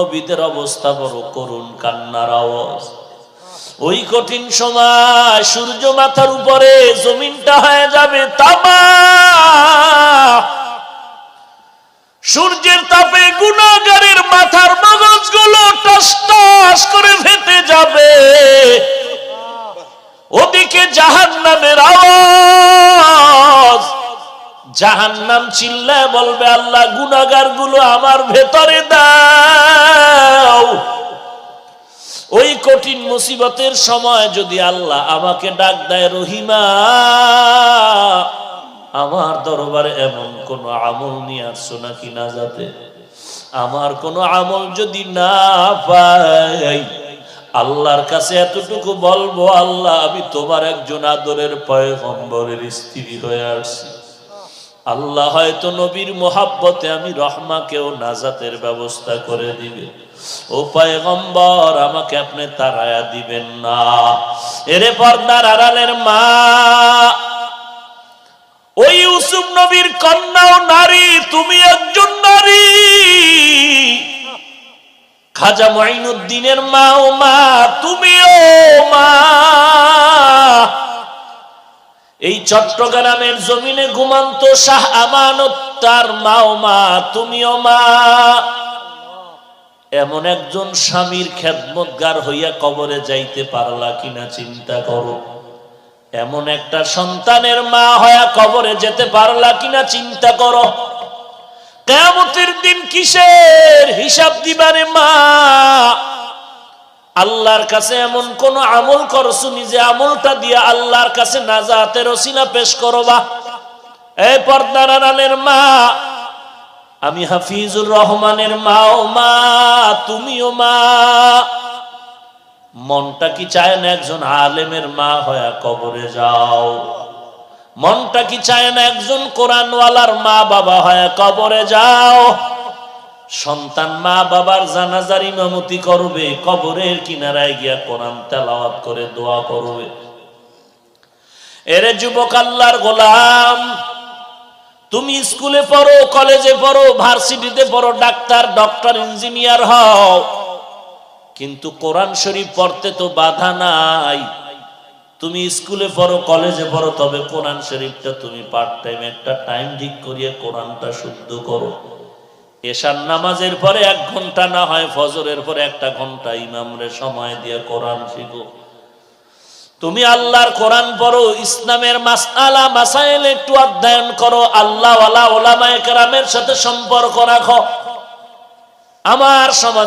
নবীদের অবস্থা বড় করুন কান্নার আওয়াজ। ওই কঠিন সময় সূর্য মাথার উপরে জমিনটা হয়ে যাবে তামা সূর্যের তাপে গুণাগারের মাথার মগজগুলো টস করে ফেটে যাবে। ওদিকে জাহান নামের আওয়াজ। জাহান্নাম চিল্লায় বলবে, আল্লাহ গুনাগারগুলো আমার ভেতরে দাও। কঠিন মুসিবতের সময় যদি আল্লাহ আমাকে ডাক দেয়, রহিমা, আমার দরবারে এমন কোন আমল নিয়ে আসছো নাকি না যাতে? আমার কোন আমল যদি না পাই, আল্লাহর কাছে এতটুকু বলব, আল্লাহ, আমি তোমার একজন আদরের পয়গম্বরের স্ত্রী হয়ে আসছি। আল্লাহ হয়তো নবীর মোহাব্বতে আমি রহমাকেও নাজাতের ব্যবস্থা করে দিবে। ও পয়গম্বর, আমাকে আপনি তারায়া দিবেন না। এরে পর্দার আড়ালের মা ওই ইউসুফ নবীর কন্যা ও নারী, তুমি একজন নারী। খাজা মঈনুদ্দিনের মা ও মা, তুমিও মা। এই চট্টগ্রামের জমিনে ঘুমান্ত শাহ আমানত, তার মাও মা, তুমিও মা। এমন একজন স্বামীর খেদমতগার হইয়া কবরে যাইতে পারলা কিনা চিন্তা করো। এমন একটা সন্তানের মা হইয়া কবরে যেতে পারলা কিনা চিন্তা করো। কেমতের দিন কিসের হিসাব দিবারে মা? আল্লাহর কাছে এমন কোন আমল করছ নিজে আমলটা দিয়ে আল্লাহর কাছে নাজাতের ওসিলা পেশ করবা? এই পর্দার আড়ালের মা আমি হাফিজুর রহমানের মা ও মা, তুমিও মা। মনটা কি চায় না একজন আলেমের মা হয়া কবরে যাও? মনটা কি চায় না একজন কোরআনওয়ালার মা বাবা হয়া কবরে যাও? সন্তান মা বাবার জানাজার ইমামতি করবে, কবরের কিনারায় গিয়া কোরআন তেলাওয়াত করে দোয়া করবে। এরে যুবক আল্লাহর গোলাম তুমি স্কুলে পড়ো, কলেজে পড়ো, ভার্সিটিতে পড়ো, ডাক্তার, ডক্টর, ইঞ্জিনিয়ার হও। কিন্তু কোরআন শরীফ পড়তে তো বাধা নাই। তুমি স্কুলে পড়ো, কলেজে পড়ো, তবে কোরআন শরীফটা তুমি পার্ট টাইম একটা টাইম ঠিক করিয়ে কোরআনটা শুদ্ধ করো। এশার নামাজের পরে এক ঘণ্টা না হয়, ফজরের পরে একটা ঘণ্টা ইমামরে সময় দিয়ে কোরআন শিখো। তুমি আল্লাহর কোরআন পড়ো, ইসলামের মাসালা মাসাইল একটু অধ্যয়ন করো আল্লাহ ওলামায় কেরামের সাথে সম্পর্ক রাখো। আমার সমাজ